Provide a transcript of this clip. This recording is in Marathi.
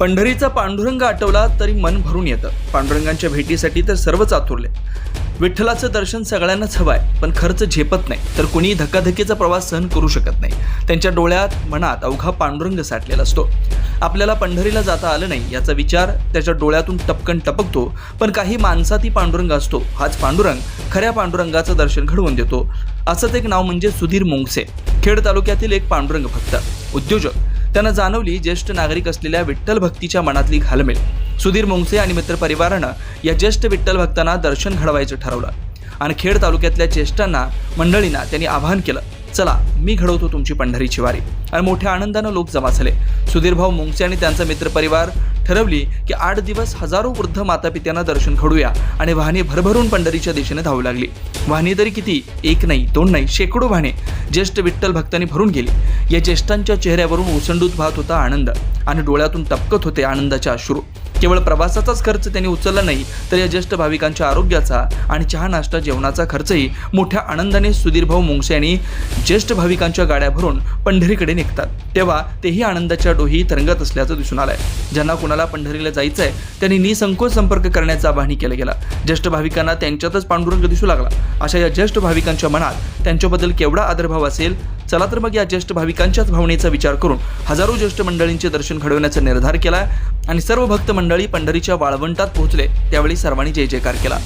पंढरीचा पांडुरंग आठवला तरी मन भरून येतं. पांडुरंगांच्या भेटीसाठी तर सर्वच आतुरले. विठ्ठलाचं दर्शन सगळ्यांनाच हवं आहे पण खर्च झेपत नाही तर कुणीही धकाधकीचा प्रवास सहन करू शकत नाही. त्यांच्या डोळ्यात मनात अवघा पांडुरंग साठलेला असतो. आपल्याला पंढरीला जाता आलं नाही याचा विचार त्याच्या डोळ्यातून टपकन टपकतो पण काही माणसातही पांडुरंग असतो. हाच पांडुरंग खऱ्या पांडुरंगाचं दर्शन घडवून देतो. असंच एक नाव म्हणजे सुधीर मोंगसे. खेड तालुक्यातील एक पांडुरंग भक्त. उद्योजक. त्यांना जाणवली ज्येष्ठ नागरिक असलेल्या विठ्ठल भक्तीच्या मनातली घालमेल. सुधीर मुंगसे आणि मित्रपरिवारानं या ज्येष्ठ विठ्ठल भक्तांना दर्शन घडवायचं ठरवलं. आणि खेड तालुक्यातल्या ज्येष्ठांना मंडळींना त्यांनी आवाहन केलं चला मी घडवतो तुमची पंढरीची वारी आणि मोठ्या आनंदानं लोक जमा झाले. सुधीरभाऊ मुंगसे आणि त्यांचा मित्रपरिवार ठरवली की आठ दिवस हजारो वृद्ध मातापित्यांना दर्शन घडूया आणि वाहने भरभरून पंढरीच्या दिशेने धावू लागली. वाहने तरी किती? एक नाही दोन नाही शेकडो वाहने. ज्येष्ठ विठ्ठल भक्तांनी भरून गेली. या ज्येष्ठांच्या चेहऱ्यावरून ओसंडूत वाहत होता आनंद. आणि डोळ्यातून टपकत होते आनंदाचे अश्रू. केवळ प्रवासाचाच खर्च त्यांनी उचलला नाही तर या ज्येष्ठ भाविकांच्या आरोग्याचा आणि चहा नाश्ता जेवणाचा खर्चही मोठ्या आनंदाने सुधीरभाऊ मुंगसे यांनी ज्येष्ठ भाविकांच्या गाड्या भरून पंढरीकडे निघतात. तेव्हा तेही आनंदाच्या डोही तरंगत असल्याचं दिसून आलंय. ज्यांना कुणाला पंढरीला जायचं आहे त्यांनी निसंकोच संपर्क करण्याचं आवाहन केलं गेलं. ज्येष्ठ भाविकांना त्यांच्यातच पांडुरंग दिसू लागला. अशा या ज्येष्ठ भाविकांच्या मनात त्यांच्याबद्दल केवढा आदरभाव असेल? चला तर मग या ज्येष्ठ भाविकांच्याच भावनेचा विचार करून हजारो ज्येष्ठ मंडळींचे दर्शन घडवण्याचा निर्धार केला आणि सर्व भक्त मंडळी पंढरीच्या वाळवंटात पोहोचले. त्यावेळी सर्वांनी जय जयकार केला.